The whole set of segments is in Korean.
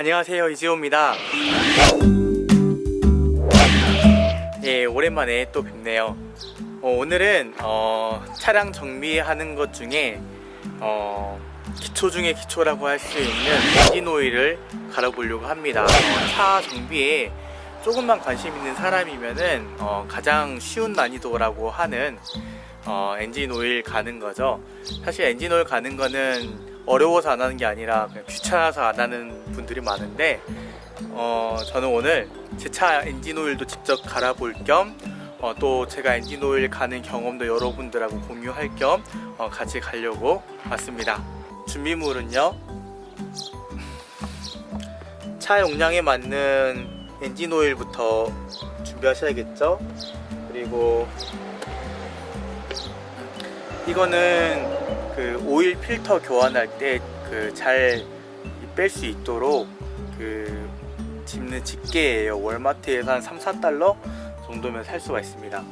안녕하세요 이지호입니다. 예 오랜만에 또 뵙네요. 어, 오늘은 어, 차량 정비하는 것 중에 어, 기초 중에 기초라고 할 수 있는 엔진 오일을 갈아보려고 합니다. 어, 차 정비에 조금만 관심 있는 사람이면은 어, 가장 쉬운 난이도라고 하는 어, 엔진 오일 가는 거죠. 사실 엔진 오일 가는 거는 어려워서 안 하는 게 아니라 그냥 귀찮아서 안 하는 분들이 많은데 어, 저는 오늘 제 차 엔진 오일도 직접 갈아볼 겸 어, 또 제가 엔진 오일 가는 경험도 여러분들하고 공유할 겸 어, 같이 가려고 왔습니다. 준비물은요. 차 용량에 맞는 엔진 오일부터 준비하셔야겠죠. 그리고 이거는 그 오일 필터 교환할 때 그 잘 뺄 수 있도록 그 집는 집게예요. 월마트에서 한 3, 4달러 정도면 살 수가 있습니다.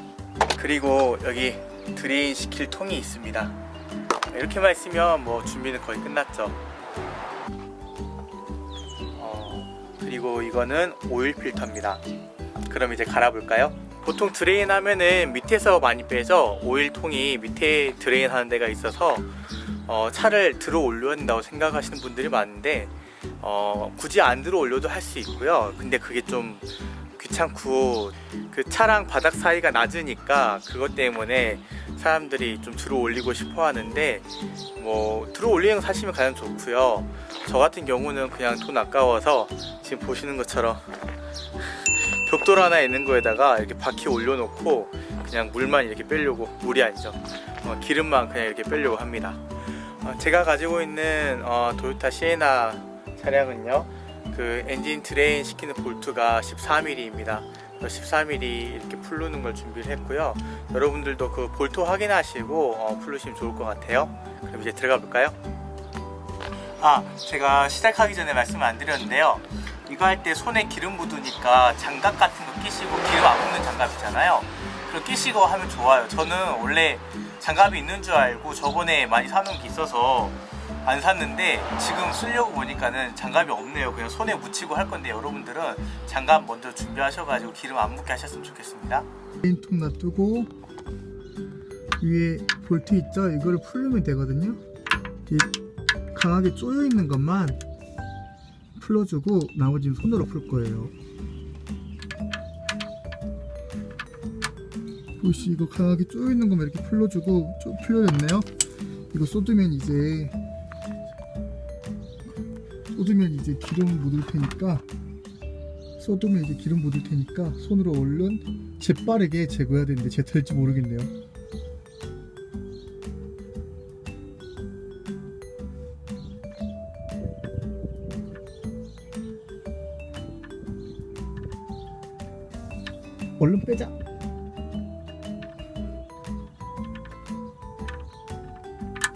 그리고 여기 드레인 시킬 통이 있습니다. 이렇게만 있으면 뭐 준비는 거의 끝났죠. 어, 그리고 이거는 오일 필터입니다. 그럼 이제 갈아볼까요? 보통 드레인 하면은 밑에서 많이 빼죠. 오일 통이 밑에 드레인 하는 데가 있어서 어, 차를 들어 올려야 된다고 생각하시는 분들이 많은데 어, 굳이 안 들어 올려도 할 수 있고요. 근데 그게 좀 귀찮고 그 차랑 바닥 사이가 낮으니까 그것 때문에 사람들이 좀 들어 올리고 싶어 하는데 뭐 들어 올리는 거 사시면 가장 좋고요. 저 같은 경우는 그냥 돈 아까워서 지금 보시는 것처럼 벽돌 하나 있는 거에다가 이렇게 바퀴 올려놓고 그냥 물만 이렇게 빼려고 물이 아니죠. 어, 기름만 그냥 이렇게 빼려고 합니다. 어, 제가 가지고 있는 어, 도요타 시에나 차량은요. 그 엔진 드레인 시키는 볼트가 14mm입니다. 14mm 이렇게 풀르는 걸 준비를 했고요. 여러분들도 그 볼트 확인하시고 어, 풀르시면 좋을 것 같아요. 그럼 이제 들어가 볼까요? 아, 제가 시작하기 전에 말씀 안 드렸는데요. 이거 할 때 손에 기름 묻으니까 장갑 같은 거 끼시고 기름 안 묻는 장갑 있잖아요. 그거 끼시고 하면 좋아요. 저는 원래 장갑이 있는 줄 알고 저번에 많이 사놓은 게 있어서 안 샀는데 지금 쓰려고 보니까는 장갑이 없네요. 그냥 손에 묻히고 할 건데 여러분들은 장갑 먼저 준비하셔가지고 기름 안 묻게 하셨으면 좋겠습니다. 통 놔두고 위에 볼트 있죠? 이거를 풀면 되거든요. 이 강하게 쪼여 있는 것만 풀어주고 나머지는 손으로 풀 거예요. 보시 이거 강하게 쪼여 있는 것만 이렇게 풀어주고 좀 풀려졌네요. 이거 쏟으면 이제 쏟으면 이제 기름 묻을 테니까 쏟으면 이제 기름 묻을 테니까 손으로 얼른 재빠르게 제거해야 되는데 제 될지 모르겠네요. 얼른 빼자.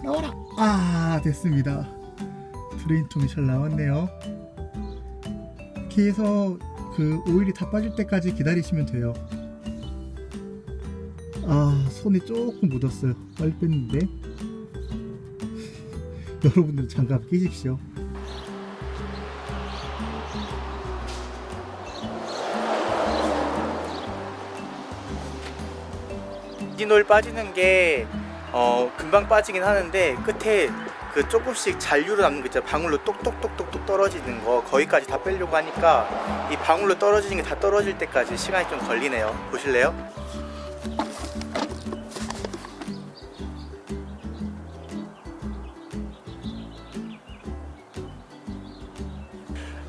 나와라. 아 됐습니다. 드레인통이 잘 나왔네요. 이렇게 해서 그 오일이 다 빠질 때까지 기다리시면 돼요. 아 손이 조금 묻었어요. 빨리 뺐는데 여러분들 장갑 끼십시오. 엔진 오일 빠지는 게 어, 금방 빠지긴 하는데 끝에 그 조금씩 잔류로 남는 거 있잖아요. 방울로 똑똑똑똑똑 떨어지는 거 거기까지 다 빼려고 하니까 이 방울로 떨어지는 게 다 떨어질 때까지 시간이 좀 걸리네요. 보실래요?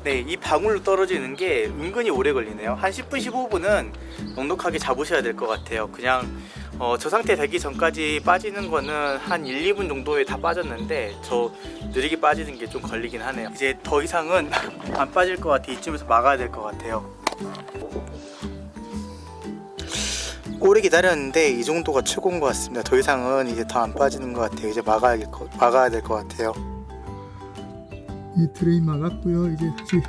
네, 이 방울로 떨어지는 게 은근히 오래 걸리네요. 한 10분, 15분은 넉넉하게 잡으셔야 될 것 같아요. 그냥 어, 저 상태 되기 전까지 빠지는 거는 한 1, 2분 정도에 다 빠졌는데 저 느리게 빠지는 게 좀 걸리긴 하네요. 이제 더 이상은 안 빠질 것 같아. 이쯤에서 막아야 될 것 같아요. 오래 기다렸는데 이 정도가 최고인 것 같습니다. 더 이상은 이제 더 안 빠지는 것 같아요. 이제 막아야 될 것, 막아야 될 것 같아요. 이 드레인 막았고요. 이제 다시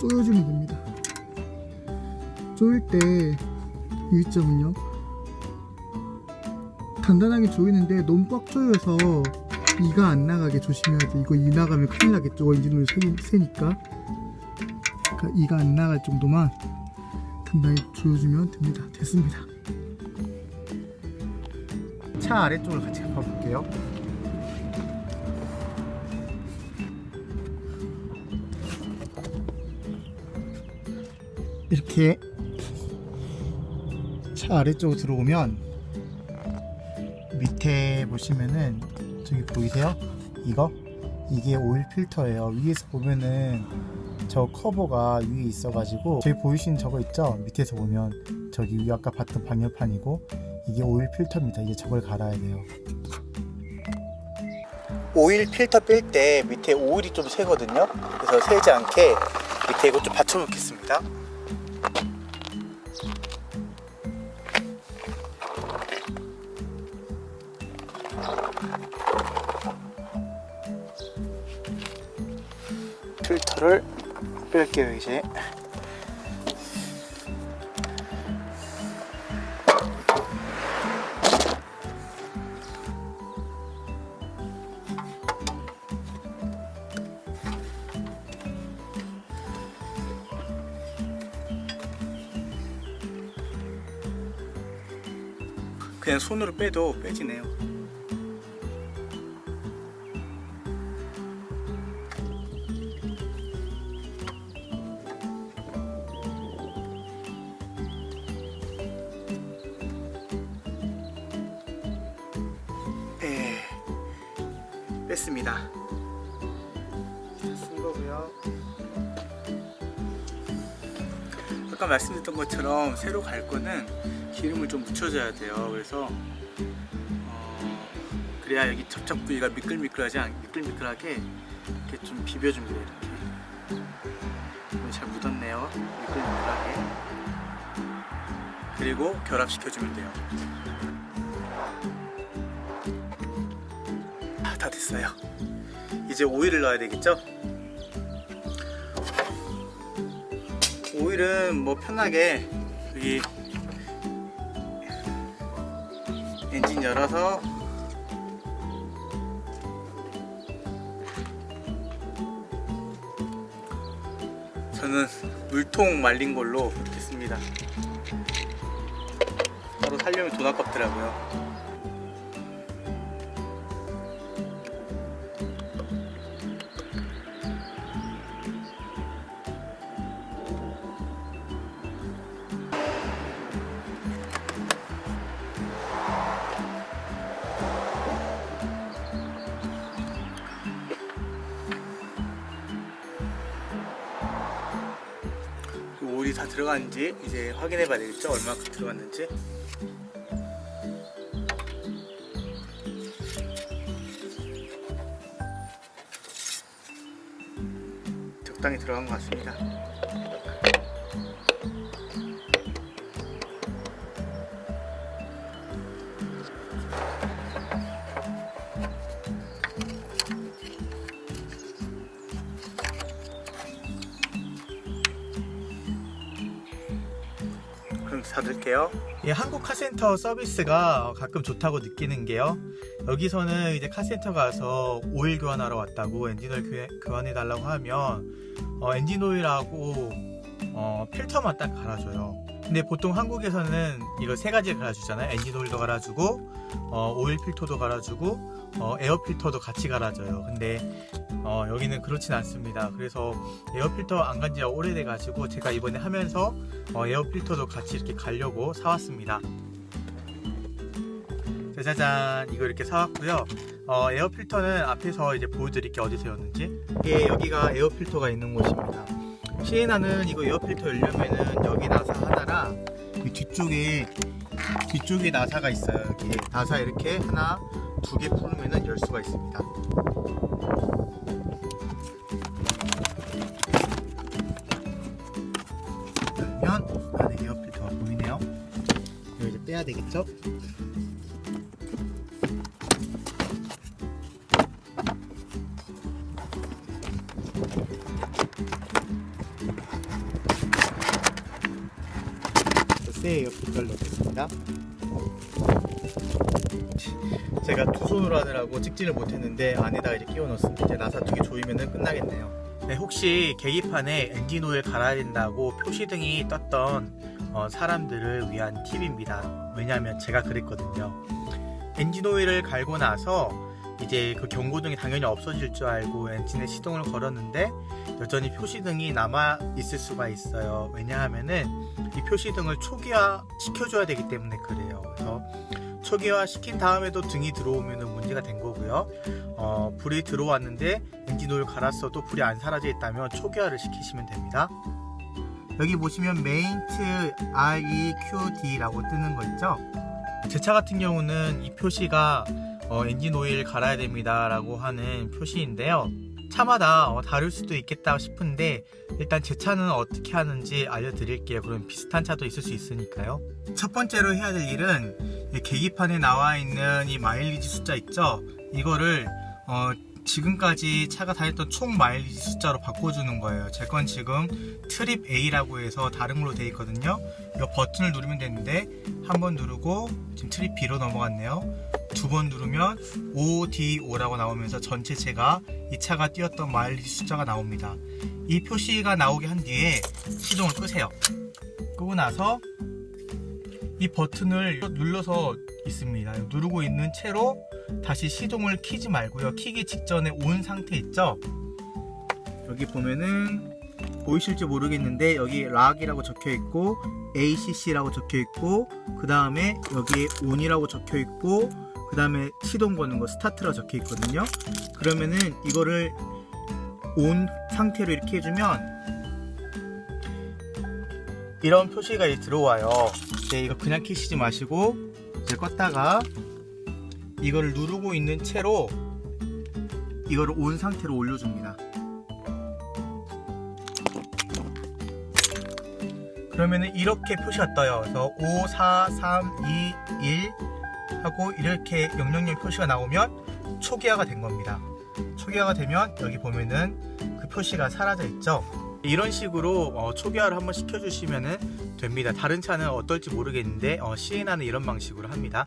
쪼여주면 됩니다. 쪼일 때 유의점은요. 단단하게 조이는데 너무 꽉 조여서 이가 안 나가게 조심해야 돼. 이거 이 나가면 큰일 나겠죠. 새, 새니까. 그러니까 이가 안 나갈 정도만 단단히 조여주면 됩니다. 됐습니다. 차 아래쪽을 같이 봐볼게요. 이렇게 차 아래쪽으로 들어오면 밑에 보시면은 저기 보이세요? 이거? 이게 오일 필터예요. 위에서 보면은 저 커버가 위에 있어가지고 저기 보이시는 저거 있죠? 밑에서 보면 저기 위 아까 봤던 방열판이고 이게 오일 필터입니다. 이제 저걸 갈아야 돼요. 오일 필터 뺄 때 밑에 오일이 좀 새거든요. 그래서 새지 않게 밑에 이거 좀 받쳐 놓겠습니다. 필터를 뺄게요 이제. 그냥 손으로 빼도 빼지네요 뺐습니다. 쓴 거고요. 아까 말씀드렸던 것처럼 새로 갈 거는 기름을 좀 묻혀줘야 돼요. 그래서 어, 그래야 여기 접착 부위가 미끌미끌하지 않 미끌미끌하게 이렇게 좀 비벼줍니다. 이렇게 잘 묻었네요. 미끌미끌하게 그리고 결합시켜주면 돼요. 됐어요. 이제 오일을 넣어야 되겠죠? 오일은 뭐 편하게 여기 엔진 열어서 저는 물통 말린 걸로 했습니다. 따로 살려면 돈 아깝더라고요. 들어갔는지 이제 확인해 봐야 되겠죠? 얼마큼 들어갔는지. 적당히 들어간 것 같습니다. 닫을게요. 이 한국 카센터 서비스가 가끔 좋다고 느끼는 게요. 여기서는 이제 카센터 가서 오일 교환하러 왔다고 엔진 오일 교- 교환해 달라고 하면 어, 엔진 오일하고 어, 필터만 딱 갈아줘요. 근데 보통 한국에서는 이거 세 가지 갈아주잖아요. 엔진 오일도 갈아주고 어, 오일 필터도 갈아주고 어, 에어 필터도 같이 갈아줘요. 근데 어, 여기는 그렇진 않습니다. 그래서 에어 필터 안 간 지 가 오래돼 가지고 제가 이번에 하면서 어, 에어 필터도 같이 이렇게 가려고 사왔습니다. 짜자잔 이거 이렇게 사왔고요. 어, 에어 필터는 앞에서 이제 보여드릴게 어디 세웠는지. 이게 여기가 에어 필터가 있는 곳입니다. 시에나는 이거 에어 필터 열려면은 여기 이 뒤쪽에 뒤쪽에 나사가 있어요. 여기 나사 이렇게 하나 두 개 풀면은 열 수가 있습니다. 열면 안에 에어 필터가 보이네요. 이거 이제 빼야 되겠죠? 새 에어 필터를 넣겠습니다. 제가 두 손으로 하느라고 찍지를 못했는데 안에다가 이제 끼워 넣습니다. 이제 나사 두개 조이면 끝나겠네요. 네, 혹시 계기판에 엔진 오일 갈아야 된다고 표시등이 떴던 어, 사람들을 위한 팁입니다. 왜냐하면 제가 그랬거든요. 엔진 오일을 갈고 나서 이제 그 경고등이 당연히 없어질 줄 알고 엔진에 시동을 걸었는데 여전히 표시등이 남아 있을 수가 있어요. 왜냐하면은 이 표시 등을 초기화 시켜줘야 되기 때문에 그래요. 그래서 초기화 시킨 다음에도 등이 들어오면 문제가 된 거고요. 어, 불이 들어왔는데 엔진 오일 갈았어도 불이 안 사라져 있다면 초기화를 시키시면 됩니다. 여기 보시면 메인트 REQD라고 뜨는 거 있죠? 제 차 같은 경우는 이 표시가 어, 엔진 오일 갈아야 됩니다 라고 하는 표시인데요. 차마다 어, 다를 수도 있겠다 싶은데 일단 제 차는 어떻게 하는지 알려드릴게요. 그럼 비슷한 차도 있을 수 있으니까요. 첫 번째로 해야 될 일은 이 계기판에 나와 있는 이 마일리지 숫자 있죠? 이거를 어, 지금까지 차가 다녔던 총 마일리지 숫자로 바꿔주는 거예요. 제 건 지금 트립 A라고 해서 다른 걸로 되어 있거든요. 이 버튼을 누르면 되는데 한 번 누르고 지금 트립 B로 넘어갔네요. 두 번 누르면 ODO라고 나오면서 전체 제가 이 차가 뛰었던 마일리지 숫자가 나옵니다. 이 표시가 나오게 한 뒤에 시동을 끄세요. 끄고 나서 이 버튼을 눌러서 있습니다. 누르고 있는 채로 다시 시동을 키지 말고요. 키기 직전에 온 상태 있죠? 여기 보면은 보이실지 모르겠는데 여기 락이라고 적혀 있고 ACC라고 적혀 있고 그 다음에 여기에 ON이라고 적혀 있고 그 다음에 시동 거는 거 스타트라고 적혀 있거든요. 그러면은 이거를 온 상태로 이렇게 해주면 이런 표시가 들어와요. 네, 이거 그냥 키시지 마시고 이제 껐다가 이거를 누르고 있는 채로 이거를 온 상태로 올려줍니다. 그러면은 이렇게 표시가 떠요. 그래서 5, 4, 3, 2, 1 하고 이렇게 000 표시가 나오면 초기화가 된 겁니다. 초기화가 되면 여기 보면은 그 표시가 사라져 있죠. 이런 식으로 어, 초기화를 한번 시켜주시면 됩니다. 다른 차는 어떨지 모르겠는데 어, 시에나는 이런 방식으로 합니다.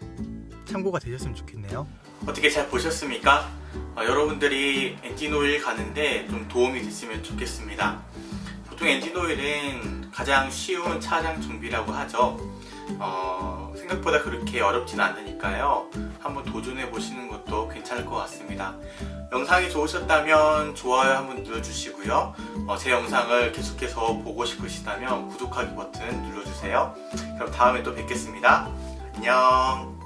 참고가 되셨으면 좋겠네요. 어떻게 잘 보셨습니까? 어, 여러분들이 엔진 오일 가는데 좀 도움이 됐으면 좋겠습니다. 보통 엔진 오일은 가장 쉬운 차량 정비라고 하죠. 어, 생각보다 그렇게 어렵진 않으니까요. 한번 도전해 보시는 것도 괜찮을 것 같습니다. 영상이 좋으셨다면 좋아요 한번 눌러주시고요. 어, 제 영상을 계속해서 보고 싶으시다면 구독하기 버튼 눌러주세요. 그럼 다음에 또 뵙겠습니다. 안녕.